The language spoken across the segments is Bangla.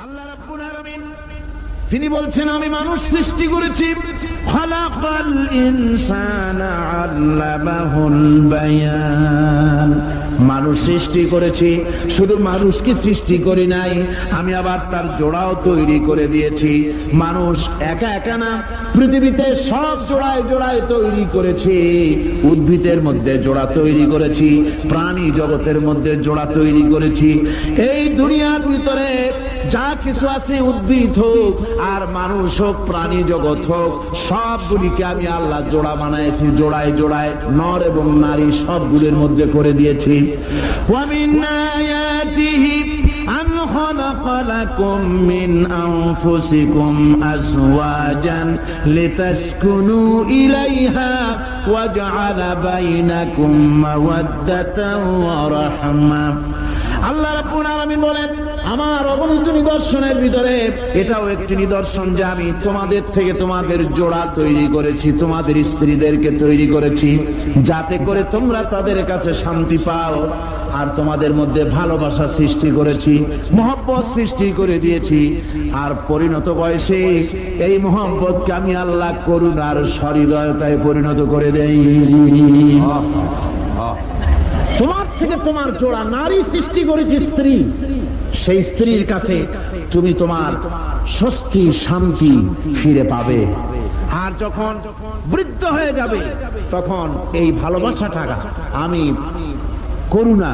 আল্লাহ রাব্বুল আলামিন তিনি বলছেন আমি মানুষ সৃষ্টি করেছি। খালাকাল ইনসানা আল্লামাহুল বায়ান। মানুষ সৃষ্টি করেছি, শুধু মানুষকে সৃষ্টি করি নাই, আমি আবার তার জোড়াও তৈরি করে দিয়েছি। মানুষ একা একা না, পৃথিবীতে সব জোড়ায় জোড়ায় তৈরি করেছি। উদ্ভিদের মধ্যে জোড়া তৈরি করেছি, প্রাণী জগতের মধ্যে জোড়া তৈরি করেছি। এই দুনিয়ার ভিতরে যা কিছু আছে উদ্ভিদ হোক, আর মানুষ হোক, প্রাণী জগৎ হোক, সবগুলিকে আমি আল্লাহ জোড়া বানাইছি, জোড়ায় জোড়ায় নর এবং নারী সবগুলির মধ্যে করে দিয়েছি। وَمِنْ آيَاتِهِ أَنْ خَلَقَ لَكُم مِّنْ أَنفُسِكُمْ أَزْوَاجًا لِتَسْكُنُوا إِلَيْهَا وَجَعَلَ بَيْنَكُم مَّوَدَّةً وَرَحْمَةً আল্লাহ রাব্বুল আলামিন বলেন আমার অগণিত নিদর্শনের ভিতরে এটাও একটি নিদর্শন যে আমি তোমাদের থেকে তোমাদের জোড়া তৈরি করেছি, তোমাদের স্ত্রীদেরকে তৈরি করেছি, যাতে করে তোমরা তাদের কাছে শান্তি পাও আর তোমাদের মধ্যে ভালোবাসা সৃষ্টি করেছি, মহব্বত সৃষ্টি করে দিয়েছি। আর পরিণত বয়সে এই মহব্বতকে আমি আল্লাহ করুন আর সহৃদয়তায় পরিণত করে দেই। তোমার থেকে তোমার জোড়া নারী সৃষ্টি করেছি, স্ত্রী। সেই স্ত্রীর কাছে তুমি তোমার স্বস্তি, শান্তি ফিরে পাবে। আর যখন বৃদ্ধ হয়ে যাবে, তখন এই ভালোবাসাটা আমি করুণা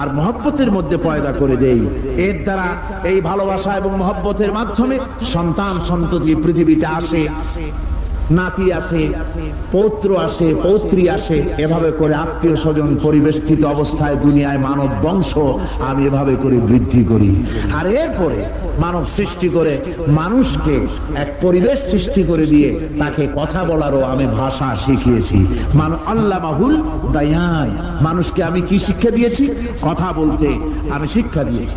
আর মহব্বতের মধ্যে পয়দা করে দেই। এর দ্বারা এই ভালোবাসা এবং মহব্বতের মাধ্যমে সন্তান সন্ততি পৃথিবীতে আসে। নাতি আসে, পৌত্র আসে, পৌত্রী আসে, এভাবে করে আত্মীয় স্বজন পরিবেষ্টিত অবস্থায় দুনিয়ায় মানব বংশ আমি এভাবে করে বৃদ্ধি করি। আর এরপরে মানব সৃষ্টি করে মানুষকে এক পরিবেশ সৃষ্টি করে দিয়ে তাকে কথা বলারও আমি ভাষা শিখিয়েছি। মান আল্লাহ মাহুল দায়ান। মানুষকে আমি কি শিক্ষা দিয়েছি? কথা বলতে আমি শিক্ষা দিয়েছি।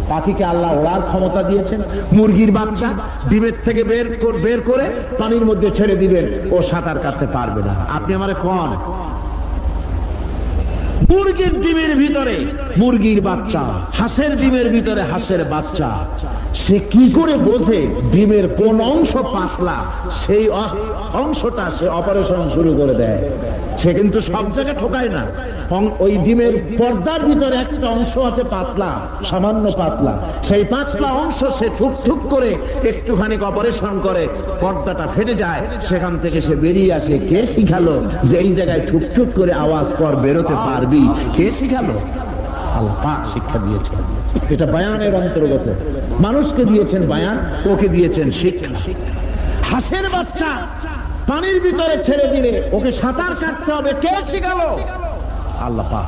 পাখিকে আল্লাহ ওড়ার ক্ষমতা দিয়েছেন। মুরগির বাচ্চা ডিমের থেকে বের বের করে পানির মধ্যে ছেড়ে দিবেন। ও সাঁতার কাটতে পারবে না। আপনি আমার কন? মুরগির ডিমের ভিতরে, মুরগির বাচ্চা, হাঁসের ডিমের ভিতরে হাঁসের বাচ্চা। সে কি করে বোঝে ডিমের কোন অংশ পাতলা, সেই অংশটা সে অপারেশন শুরু করে দেয়। সে কিন্তু সব জায়গায় ঠোকায় না। ওই ডিমের পর্দার ভিতরে একটা অংশ আছে পাতলা, সামান্য পাতলা। সেই পাতলা অংশ সে ঠুক ঠুক করে একটুখানি অপারেশন করে, পর্দাটা ফেটে যায়। সেখান থেকে সে বেরিয়ে আসে। কে শিখালো যে এই জায়গায় ঠুক ঠুক করে আওয়াজ কর, বেরোতে পারবি? পারি কে শিখালো? আল্লাহ শিক্ষা দিয়েছে এটা বায়ানের অন্তর্গত। মানুষকে দিয়েছেন বায়ান, ওকে দিয়েছেন শিক্ষা। হাসের বাচ্চা পানির ভিতরে ছেড়ে দিলে ওকে সাঁতার কাটতে হবে। কে শিখালো? আল্লাহ পাক।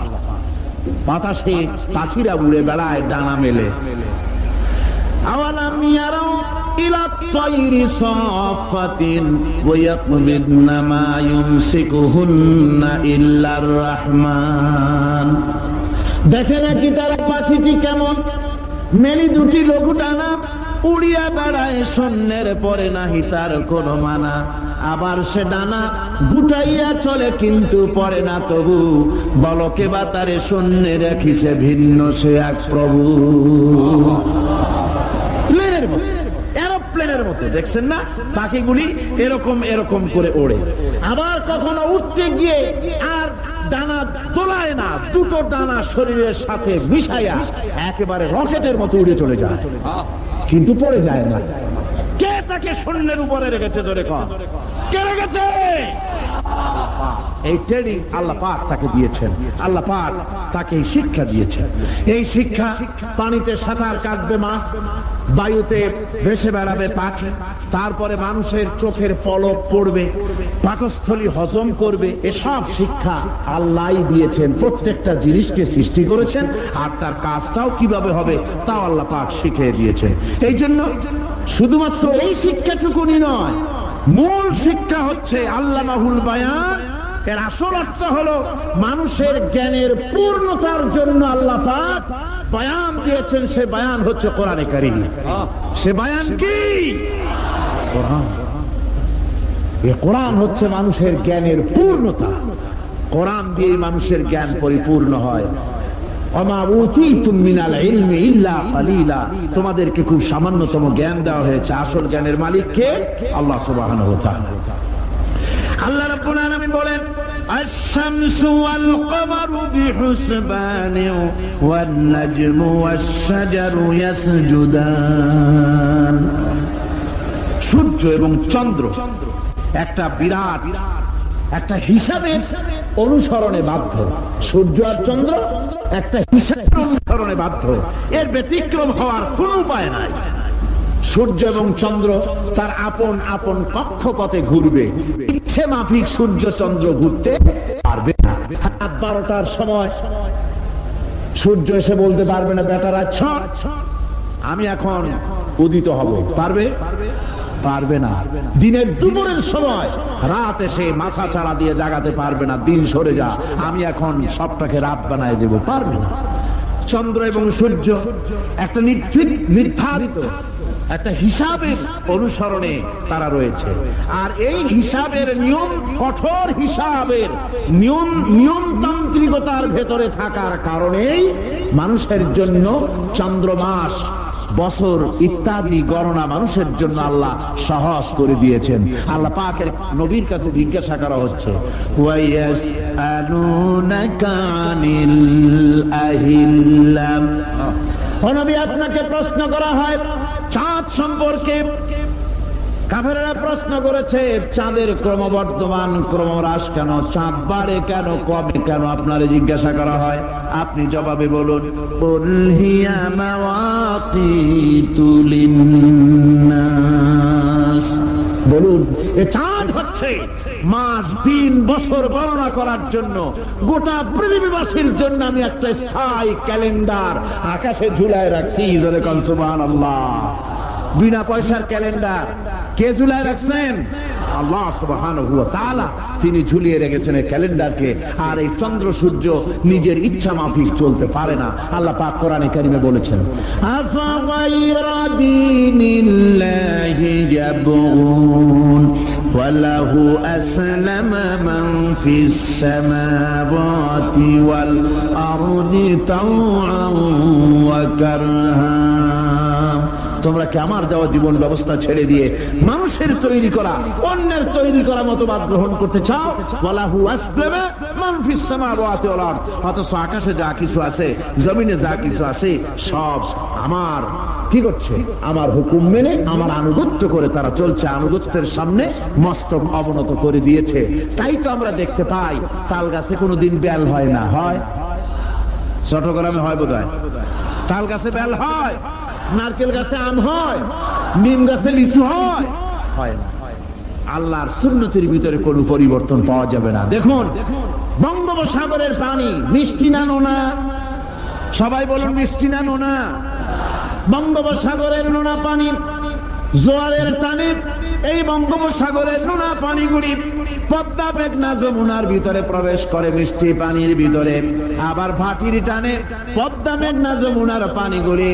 বাতাসে পাখিরা উড়ে বেড়ায়, ডানা মেলে। আওয়ালাম ইলা الطير صافة ويقبضن ما يمسكهن إلا الرحمن দেখে নাকি তারা পাখিটি কেমন মেলি দুটি লঘু টানা উড়িয়া বেড়ায় শূন্যের পরে নাহি তার কোনো মানা আবার সে ডানা গুটাইয়া চলে কিন্তু পরে না তবু বলকে বা তারে শূন্যে রাখিছে ভিন্ন সে এক প্রভু দেখছেন না? পাখিগুলি এরকম এরকম করে ওড়ে। আবার কখনো উঠতে গিয়ে আর ডানা তোলায় না, দুটো ডানা শরীরের সাথে মিশাইয়া একেবারে রকেটের মতো উড়ে চলে যায়। কিন্তু পড়ে যায় না। কে শূন্যের উপরে রেখেছে ধরে কে রেখেছে? এই ট্রেনিং আল্লাহ পাক তাকে দিয়েছেন। আল্লাহ পাক তাকে এই শিক্ষা দিয়েছেন। এই শিক্ষা পানিতে সাঁতার কাটবে মাছ, বায়ুতে ভেসে বেড়াবে পাখি, তারপরে মানুষের চোখের পলক পড়বে, পাকস্থলী হজম করবে। এসব শিক্ষা আল্লাহ দিয়েছেন। প্রত্যেকটা জিনিসকে সৃষ্টি করেছেন, আর তার কাজটাও কীভাবে হবে, তাও আল্লাহ পাক শিখিয়ে দিয়েছেন। এই জন্য শুধুমাত্র এই শিক্ষাটুকুনি নয়, মূল শিক্ষা হচ্ছে আল্লাহ মাহুল বায়ান। এর আসল অর্থ হলো মানুষের জ্ঞানের পূর্ণতার জন্য আল্লাহ পাক বয়ান দিয়েছেন। সে বয়ান হচ্ছে কোরআনে কারিম। সে বয়ান কি? কোরআন। হচ্ছে মানুষের জ্ঞানের পূর্ণতা। কোরআন দিয়ে মানুষের জ্ঞান পরিপূর্ণ হয়। তোমাদেরকে খুব সামান্যতম জ্ঞান দেওয়া হয়েছে আসল জ্ঞানের মালিক কে আল্লাহ সুবহানাহু ওয়া তাআলা আল্লাহ রাব্বুল আলামিন বলেন الشمس والقمر بحسبان والنجم والشجر يسجدان সূর্য এবং চন্দ্র একটা বিরাট একটা হিসাবের অনুসরণে বাধ্য। সূর্য আর চন্দ্র একটা হিসাবের অনুসরণে বাধ্য। এর ব্যতিক্রম হওয়ার কোনো উপায় নাই। সূর্য এবং চন্দ্র তার আপন আপন কক্ষপথে ঘুরবে। ইচ্ছে মাফিক সূর্য চন্দ্র ঘুরতে পারবে না। রাত বারোটার সময় সূর্য এসে বলতে পারবে না বেটারা ছ আমি এখন উদিত হব। পারবে? পারবে না। দিনের দুপুরের সময় রাত এসে মাথা চাড়া দিয়ে জাগাতে পারবে না, দিন সরে যা। আমি এখন সবটাকে রাত বানায় দেব, পারবে না। চন্দ্র এবং সূর্য একটা নির্ধি- নির্ধারিত, একটা হিসাবের অনুসরণে তারা রয়েছে। আর এই হিসাবের নিয়ম, কঠোর হিসাবের নিয়ম, নিয়মতান্ত্রিকতার ভেতরে থাকার কারণেই মানুষের জন্য চন্দ্রমাস বছর ইত্যাদি গণনা মানুষের জন্য আল্লাহ সহজ করে দিয়েছেন। আল্লাহ পাকের নবীর কাছে জিজ্ঞাসা করা হচ্ছে আপনাকে প্রশ্ন করা হয়, চাঁদ সম্পর্কে কাফেরা প্রশ্ন করেছে, চাঁদের ক্রমবর্ধমান ক্রমহ্রাস কেন? চাঁদ বাড়ে কেন? কবে কেন? আপনারে জিজ্ঞাসা করা হয়। আপনি জবাবে বলুন "কুল হিয়া মাওয়াকিতু বলুন, এ চাঁদ হচ্ছে মাস, দিন, বছর গণনা করার জন্য। গোটা পৃথিবীবাসীর জন্য আমি একটা স্থায়ী ক্যালেন্ডার আকাশে ঝুলায় রাখছি বিনা পয়সার ক্যালেন্ডার। কে ঝুলায় রাখছেন আল্লাহ সুবহানাহু ওয়া তাআলা তিনি ঝুলিয়ে রেখেছেন এই ক্যালেন্ডারকে আর এই চন্দ্র সূর্য নিজের ইচ্ছা মাফিক চলতে পারে না আল্লাহ পাক কোরআনে কারিমে বলেছেন আফাগাইরা দীনিল্লাহি ইয়াবগুন وله أسلم من في السماوات والأرض طوعا وكرها তোমরা কি আমার দেওয়া জীবন ব্যবস্থা ছেড়ে দিয়ে মানুষের তৈরি করা, অন্যের তৈরি করা মতবাদ গ্রহণ করতে চাও? আকাশে যা কিছু আছে, জমিনে যা কিছু আছে, সব আমার। কি করছে? আমার হুকুম মেনে, আমার আনুগত্য করে তারা চলছে। আনুগত্যের সামনে মস্তক অবনত করে দিয়েছে। তাই তো আমরা দেখতে পাই, তাল গাছে কোনোদিন বেল হয় না। হয়? চট্টগ্রামে হয় বোধ হয় তাল গাছে বেল হয়? নারকেল গাছে আম হয়, নিম গাছে লিচু হয়। হয় না। আল্লাহর সুন্নতির ভিতরে কোনো পরিবর্তন পাওয়া যাবে না। দেখুন, বঙ্গোপসাগরের পানি মিষ্টি না নোনা? সবাই বলুন মিষ্টি না নোনা? বঙ্গোপসাগরের নোনা পানি, জোয়ারের টানে এই বঙ্গোপসাগরের নোনা পানিগুলি পদ্মা মেঘনা যমুনার ভিতরে প্রবেশ করে মিষ্টি পানির ভিতরে। আবার ভাটির টানে পদ্মা মেঘনা যমুনার পানিগুলি,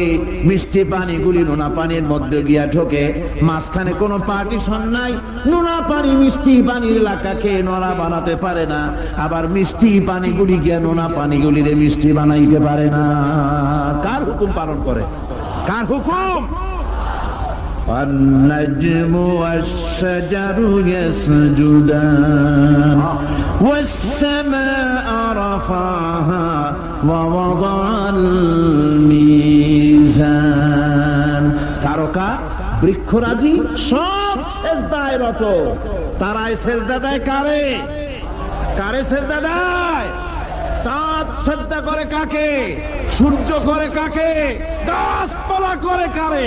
মিষ্টি পানিগুলি নোনা পানির মধ্যে গিয়া ঢোকে। মাঝখানে কোনো পার্টিশন নাই, নোনা পানি মিষ্টি পানির এলাকা এলাকাকে নড়া বানাতে পারে না। আবার মিষ্টি পানিগুলি গিয়া নোনা পানিগুলিরে মিষ্টি বানাইতে পারে না। কার হুকুম পালন করে? কার হুকুম? والنجم والشجر يسجدان والسماء رفعها ووضع الميزان তারকা বৃক্ষরাজি সব শেষদায় রত তারাই সেজদা দেয় কারে কারে সেজদা দেয় চাঁদ সেজদা করে কাকে সূর্য করে কাকে গাছপালা করে কারে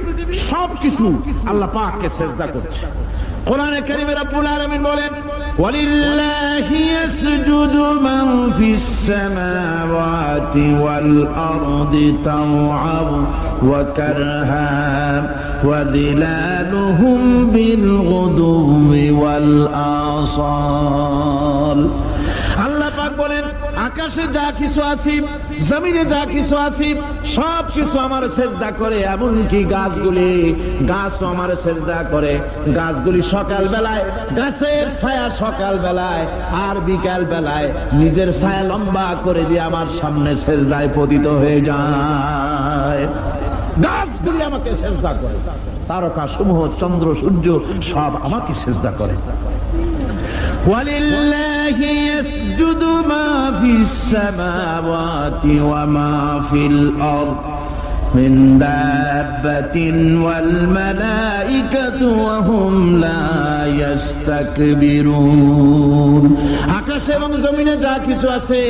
সব কিছু আল্লাহ পাককে সেজদা করছে। কোরআনে কারিমে রব্বুল আলামিন বলেন, ওয়ালিল্লাহি ইয়াসজুদু মান ফিস সামাওয়াতি ওয়াল আরদি তাওআন ওয়া কারহা ওয়া দিলালুহুম বিল গুদুwi ওয়াল আসাল। আকাশে যা কিছু আসি জমিনে যা কিছু আসি সব কিছু আমার চেষ্টা করে এমন কি গাছগুলি গাছ আমার চেষ্টা করে। গাছগুলি সকাল বেলায় গাছের ছায়া সকাল বেলায় আর বিকাল বেলায় নিজের ছায়া লম্বা করে দিয়ে আমার সামনে সেজদায় পতিত হয়ে যায়। গাছগুলি আমাকে চেষ্টা করে। তারকা সমূহ চন্দ্র, সূর্য, সব আমাকে চেষ্টা করে। ওয়ালিল্লাহ يسجد ما في السماوات وما في الأرض من دابة والملائكة وهم لا يستكبرون আকাশ এবং জমিনে যা কিছু আছে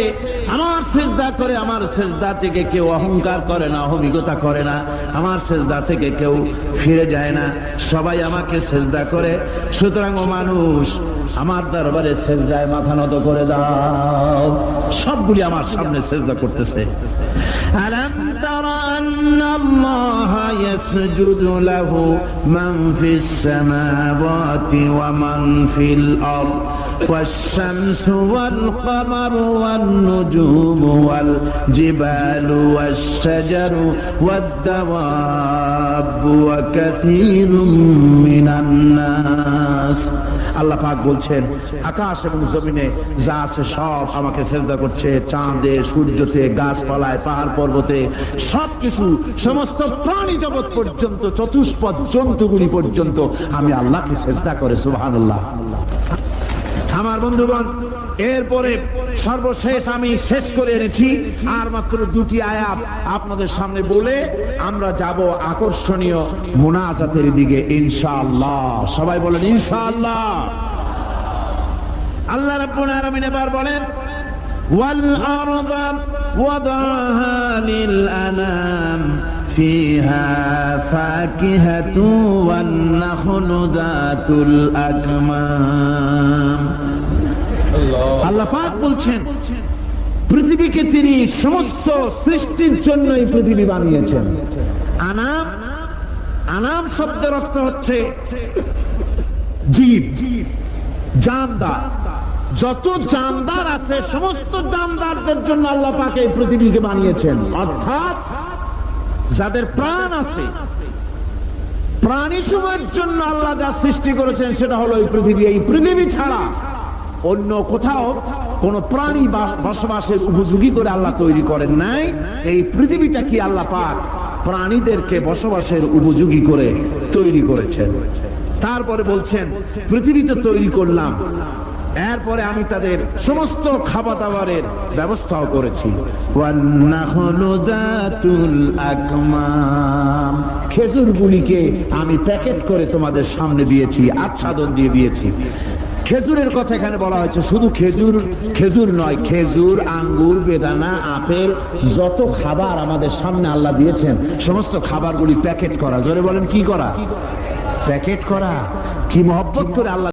আমার সেজদা করে আমার সেজদা থেকে কেউ অহংকার করে না অহমিকতা করে না আমার সেজদা থেকে কেউ ফিরে যায় না সবাই আমাকে সেজদা করে সুতরাং ও মানুষ আমার দরবারে সেজদায় মাথা নত করে দাও। সবগুলি আমার সামনে সেজদা করতেছে। আলম তারা ওয়া ফিল والشمس والقمر والنجوم والجبال والشجر والدواب وكثير من الناس আল্লাহ পাক বলছেন আকাশ এবং জমিনে যা আছে সব আমাকে সেজদা করছে চাঁদে সূর্যতে গাছপালায় পাহাড় পর্বতে সবকিছু সমস্ত প্রাণী জগৎ পর্যন্ত চতুষ্পদ জন্তুগুলি পর্যন্ত আমি আল্লাহকে সেজদা করে সুবহানাল্লাহ আমার বন্ধুগণ, এরপরে সর্বশেষ আমি শেষ করে এনেছি। আর মাত্র দুটি আয়াত আপনাদের সামনে বলে আমরা যাব আকর্ষণীয় মোনাজাতের দিকে, ইনশাআল্লাহ। সবাই বলেন, ইনশাআল্লাহ। আল্লাহ রাব্বুল আলামিন এবার বলেন, ওয়াল আরদা ওয়াদাহা লিল আনাম। فيها فاكهة والنخل ذات الأكمام আল্লাহ পাক বলছেন পৃথিবীকে তিনি সমস্ত সৃষ্টির জন্য এই পৃথিবী বানিয়েছেন আনাম আনাম শব্দের অর্থ হচ্ছে জীব জানদার যত জানদার আছে সমস্ত জানদারদের জন্য আল্লাহ পাক এই পৃথিবীকে বানিয়েছেন অর্থাৎ যাদের প্রাণ আছে, প্রাণী সময়ের জন্য আল্লাহ যা সৃষ্টি করেছেন সেটা হলো এই পৃথিবী। এই পৃথিবী ছাড়া অন্য কোথাও কোন প্রাণী বাস- বসবাসের উপযোগী করে আল্লাহ তৈরি করেন নাই। এই পৃথিবীটা কি আল্লাহ পাক প্রাণীদেরকে বসবাসের উপযোগী করে তৈরি করেছেন? তারপরে বলছেন, পৃথিবী তো তৈরি করলাম এরপরে আমি তাদের সমস্ত খাবার দাবারের ব্যবস্থাও করেছি। আকমাম। খেজুরগুলিকে আমি প্যাকেট করে তোমাদের সামনে দিয়েছি, আচ্ছাদন দিয়ে দিয়েছি। খেজুরের কথা এখানে বলা হয়েছে, শুধু খেজুর খেজুর নয়, খেজুর, আঙ্গুর, বেদানা, আপেল, যত খাবার আমাদের সামনে আল্লাহ দিয়েছেন, সমস্ত খাবারগুলি প্যাকেট করা। জোরে বলেন, কি করা? প্যাকেট করা। কি মহব্বত করে আল্লাহ